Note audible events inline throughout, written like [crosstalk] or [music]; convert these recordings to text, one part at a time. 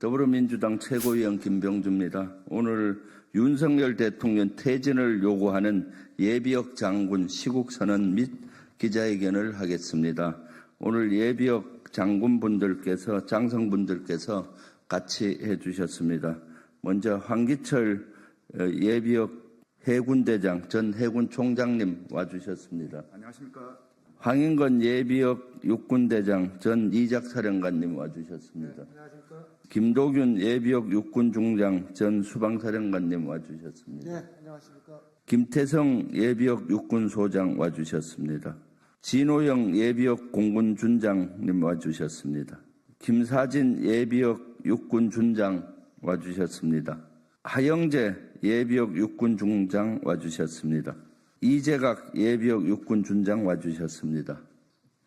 더불어민주당 최고위원 김병주입니다. 오늘 윤석열 대통령 퇴진을 요구하는 예비역 장군 시국 선언 및 기자회견을 하겠습니다. 오늘 예비역 장군분들께서 장성분들께서 같이 해주셨습니다. 먼저 황기철 어, 예비역 해군대장 전 해군총장님 와주셨습니다. 안녕하십니까. 황인건 예비역 육군대장 전 이작사령관님 와주셨습니다. 안녕하십니까. 김도균 예비역 육군 중장 전 수방사령관님 와주셨습니다. 네, 안녕하십니까. 김태성 예비역 육군 소장 와주셨습니다. 진호영 예비역 공군 준장님 와주셨습니다. 김사진 예비역 육군 준장 와주셨습니다. 하영재 예비역 육군 중장 와주셨습니다. 이재각 예비역 육군 준장 와주셨습니다.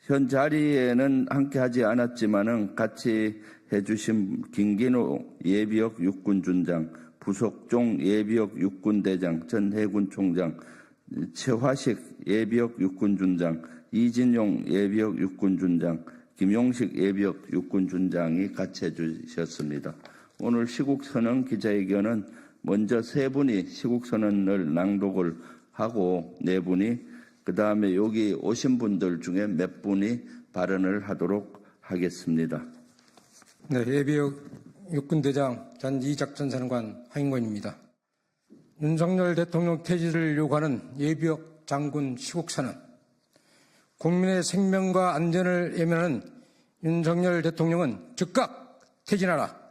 현 자리에는 함께 하지 않았지만은 같이 해주신 김기노 예비역 육군준장, 부속종 예비역 육군대장, 전 해군총장, 최화식 예비역 육군준장, 이진용 예비역 육군준장, 김용식 예비역 육군준장이 같이 해주셨습니다. 오늘 시국선언 기자회견은 먼저 세 분이 시국선언을 낭독을 하고 네 분이 그 다음에 여기 오신 분들 중에 몇 분이 발언을 하도록 하겠습니다. 네, 예비역 육군대장 전 이작전 사령관 황인권입니다. 윤석열 대통령 퇴진을 요구하는 예비역 장군 시국선언, 국민의 생명과 안전을 예면하는 윤석열 대통령은 즉각 퇴진하라.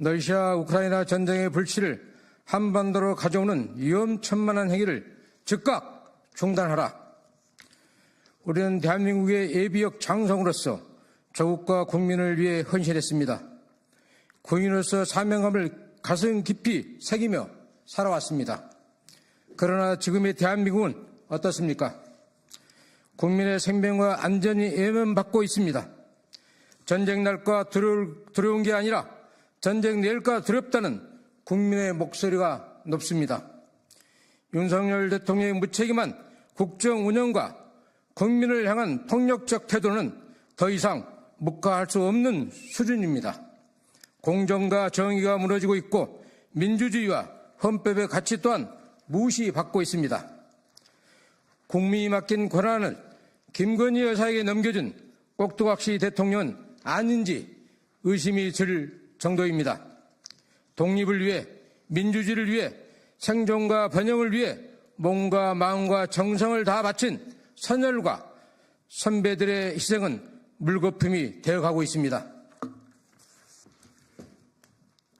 러시아 우크라이나 전쟁의 불씨를 한반도로 가져오는 위험천만한 행위를 즉각 중단하라. 우리는 대한민국의 예비역 장성으로서 조국과 국민을 위해 헌신했습니다. 군인으로서 사명감을 가슴 깊이 새기며 살아왔습니다. 그러나 지금의 대한민국은 어떻습니까? 국민의 생명과 안전이 예면받고 있습니다. 전쟁 두려울, 두려운 게 아니라 전쟁 내일까 두렵다는 국민의 목소리가 높습니다. 윤석열 대통령의 무책임한 국정 운영과 국민을 향한 폭력적 태도는 더 이상 묵과할 수 없는 수준입니다. 공정과 정의가 무너지고 있고 민주주의와 헌법의 가치 또한 무시받고 있습니다. 국민이 맡긴 권한을 김건희 여사에게 넘겨준 꼭두각시 대통령은 아닌지 의심이 들 정도입니다. 독립을 위해 민주주의를 위해 생존과 번영을 위해 몸과 마음과 정성을 다 바친 선열과 선배들의 희생은 물거품이 되어가고 있습니다.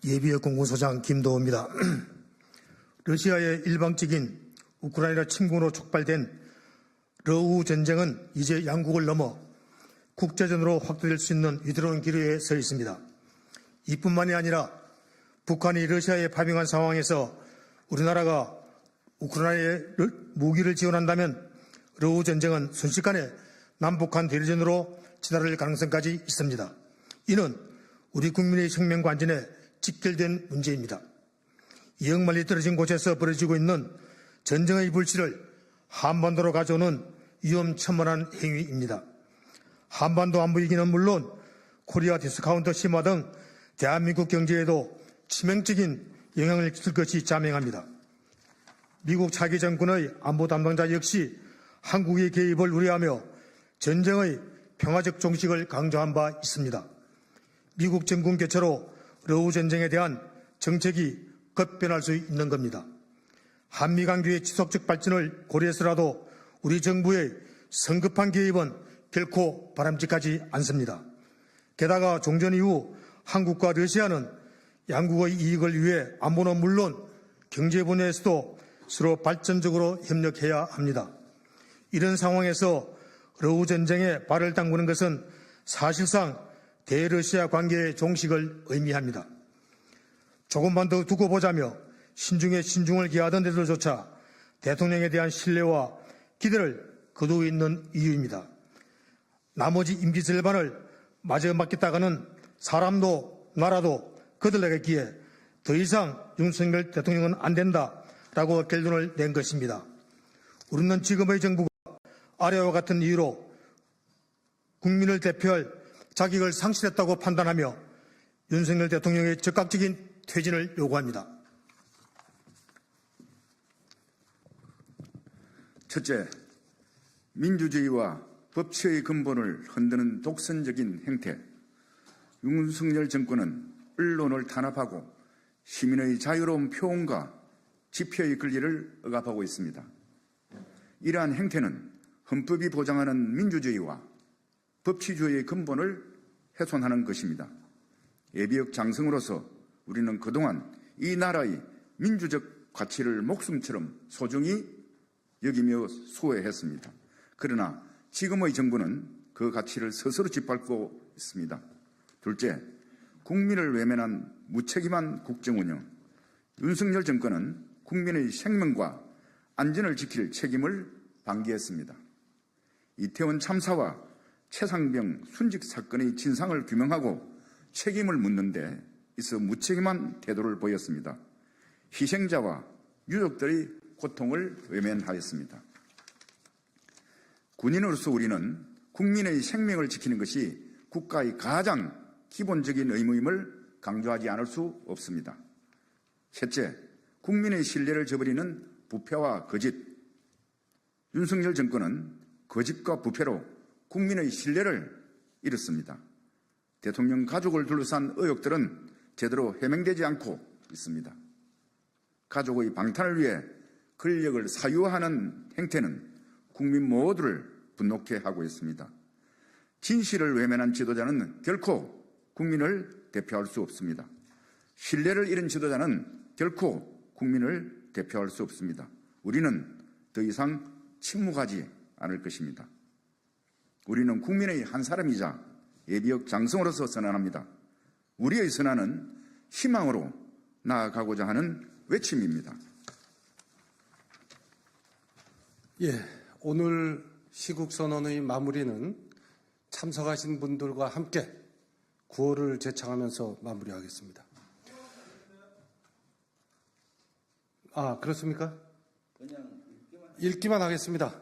예비역 공군소장 김도호입니다. [clears throat] 러시아의 일방적인 우크라이나 침공으로 촉발된 러우 전쟁은 이제 양국을 넘어 국제전으로 확대될 수 있는 위태로운 기로에 서 있습니다. 이뿐만이 아니라 북한이 러시아에 파병한 상황에서 우리나라가 우크라이나에 무기를 지원한다면 러우 전쟁은 순식간에 남북한 대리전으로 치달을 가능성까지 있습니다. 이는 우리 국민의 생명과 안전에 직결된 문제입니다. 이역 멀리 떨어진 곳에서 벌어지고 있는 전쟁의 불씨를 한반도로 가져오는 위험천만한 행위입니다. 한반도 안보 위기는 물론 코리아 디스카운트 심화 등 대한민국 경제에도 치명적인 영향을 끼칠 것이 자명합니다. 미국 차기 정권의 안보 담당자 역시 한국의 개입을 우려하며 전쟁의 평화적 종식을 강조한 바 있습니다. 미국 정권 개최로 러우 전쟁에 대한 정책이 급변할 수 있는 겁니다. 한미 관계의 지속적 발전을 고려해서라도 우리 정부의 성급한 개입은 결코 바람직하지 않습니다. 게다가 종전 이후 한국과 러시아는 양국의 이익을 위해 안보는 물론 경제 분야에서도 서로 발전적으로 협력해야 합니다. 이런 상황에서 러우 전쟁에 발을 담그는 것은 사실상 대러시아 관계의 종식을 의미합니다. 조금만 더 두고 보자며 신중에 신중을 기하던 데들조차 대통령에 대한 신뢰와 기대를 거두고 있는 이유입니다. 나머지 임기 절반을 마저 맡겠다가는 사람도 나라도 그들에게기에 더 이상 윤석열 대통령은 안 된다 라고 결론을 낸 것입니다. 우리는 지금의 정부가 아래와 같은 이유로 국민을 대표할 자격을 상실했다고 판단하며 윤석열 대통령의 적극적인 퇴진을 요구합니다. 첫째, 민주주의와 법치의 근본을 흔드는 독선적인 행태. 윤석열 정권은 언론을 탄압하고 시민의 자유로운 표현과 집회의 권리를 억압하고 있습니다. 이러한 행태는 헌법이 보장하는 민주주의와 법치주의의 근본을 훼손하는 것입니다. 예비역 장성으로서 우리는 그동안 이 나라의 민주적 가치를 목숨처럼 소중히 여기며 수호했습니다. 그러나 지금의 정부는 그 가치를 스스로 짓밟고 있습니다. 둘째, 국민을 외면한 무책임한 국정 운영. 윤석열 정권은 국민의 생명과 안전을 지킬 책임을 방기했습니다. 이태원 참사와 최상병 순직 사건의 진상을 규명하고 책임을 묻는데 있어 무책임한 태도를 보였습니다. 희생자와 유족들의 고통을 외면하였습니다. 군인으로서 우리는 국민의 생명을 지키는 것이 국가의 가장 기본적인 의무임을 강조하지 않을 수 없습니다. 셋째, 국민의 신뢰를 저버리는 부패와 거짓. 윤석열 정권은 거짓과 부패로 국민의 신뢰를 잃었습니다. 대통령 가족을 둘러싼 의혹들은 제대로 해명되지 않고 있습니다. 가족의 방탄을 위해 권력을 사유하는 행태는 국민 모두를 분노케 하고 있습니다. 진실을 외면한 지도자는 결코 국민을 대표할 수 없습니다. 신뢰를 잃은 지도자는 결코 국민을 대표할 수 없습니다. 우리는 더 이상 침묵하지 않을 것입니다. 우리는 국민의 한 사람이자 예비역 장성으로서 선언합니다. 우리의 선언은 희망으로 나아가고자 하는 외침입니다. 예, 오늘 시국 선언의 마무리는 참석하신 분들과 함께 구호를 제창하면서 마무리하겠습니다. 아, 그렇습니까? 읽기만 하겠습니다.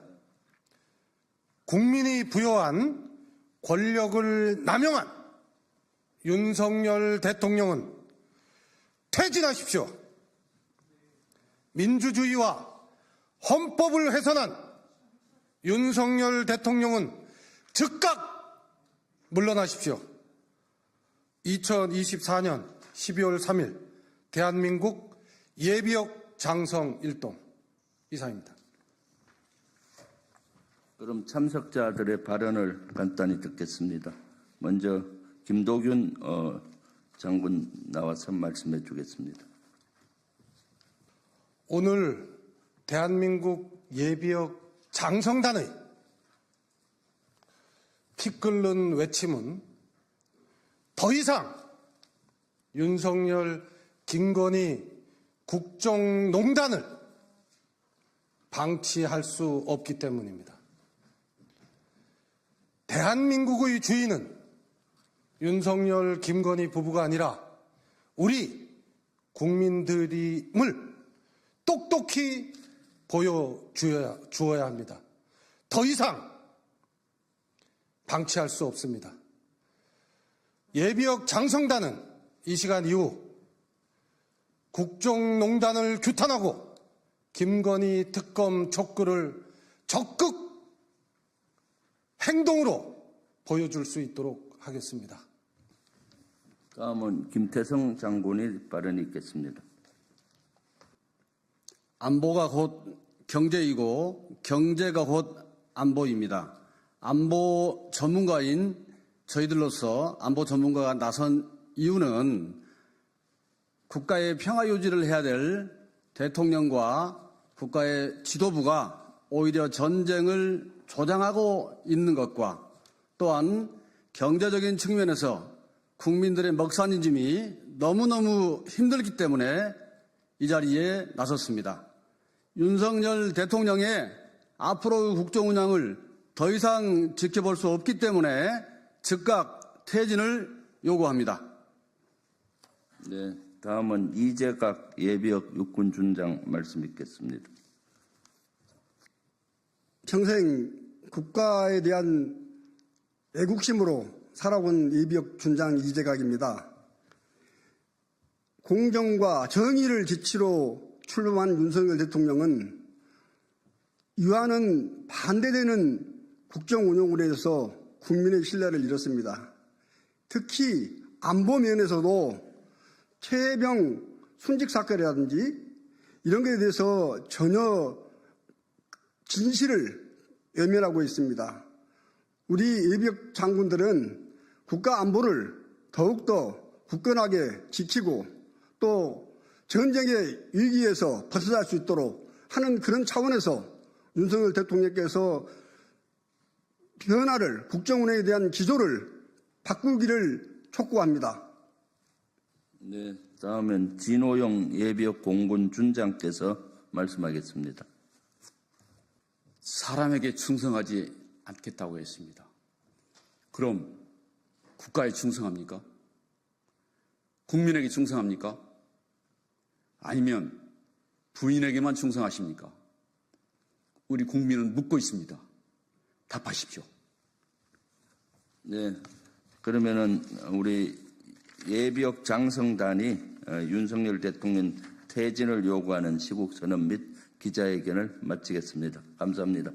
국민이 부여한 권력을 남용한 윤석열 대통령은 퇴진하십시오. 민주주의와 헌법을 훼손한 윤석열 대통령은 즉각 물러나십시오. 2024년 12월 3일 대한민국 예비역 장성 일동 이상입니다. 그럼 참석자들의 발언을 간단히 듣겠습니다. 먼저 김도균 어, 장군 나와서 말씀해 주겠습니다. 오늘 대한민국 예비역 장성단의 피 끓는 외침은 더 이상 윤석열, 김건희 국정농단을 방치할 수 없기 때문입니다. 대한민국의 주인은 윤석열, 김건희 부부가 아니라 우리 국민들임을 똑똑히 보여주어야 주어야 합니다. 더 이상 방치할 수 없습니다. 예비역 장성단은 이 시간 이후 국정농단을 규탄하고 김건희 특검 촉구를 적극 행동으로 보여줄 수 있도록 하겠습니다. 다음은 김태성 장군이 발언이 있겠습니다. 안보가 곧 경제이고 경제가 곧 안보입니다. 안보 전문가인 저희들로서 안보 전문가가 나선 이유는 국가의 평화 유지를 해야 될 대통령과 국가의 지도부가 오히려 전쟁을 조장하고 있는 것과 또한 경제적인 측면에서 국민들의 먹살인짐이 너무너무 힘들기 때문에 이 자리에 나섰습니다. 윤석열 대통령의 앞으로 국정 운영을 더 이상 지켜볼 수 없기 때문에 즉각 퇴진을 요구합니다. 네, 다음은 이재각 예비역 육군 준장 말씀 있겠습니다. 평생 국가에 대한 애국심으로 살아온 예비역 준장 이재각입니다. 공정과 정의를 기치로 출범한 윤석열 대통령은 이와는 반대되는 국정 운영으로 해서 국민의 신뢰를 잃었습니다. 특히 안보 면에서도 최혜병 순직 사건이라든지 이런 것에 대해서 전혀 진실을 외면하고 있습니다. 우리 예비역 장군들은 국가 안보를 더욱더 굳건하게 지키고 또 전쟁의 위기에서 벗어날 수 있도록 하는 그런 차원에서 윤석열 대통령께서 변화를 국정 운영에 대한 기조를 바꾸기를 촉구합니다. 네, 다음은 진호영 예비역 공군 준장께서 말씀하겠습니다. 사람에게 충성하지 않겠다고 했습니다. 그럼 국가에 충성합니까? 국민에게 충성합니까? 아니면 부인에게만 충성하십니까? 우리 국민은 묻고 있습니다. 답하십시오. 네, 그러면은 우리 예비역 장성단이 어, 윤석열 대통령 퇴진을 요구하는 시국 선언 및 기자회견을 마치겠습니다. 감사합니다.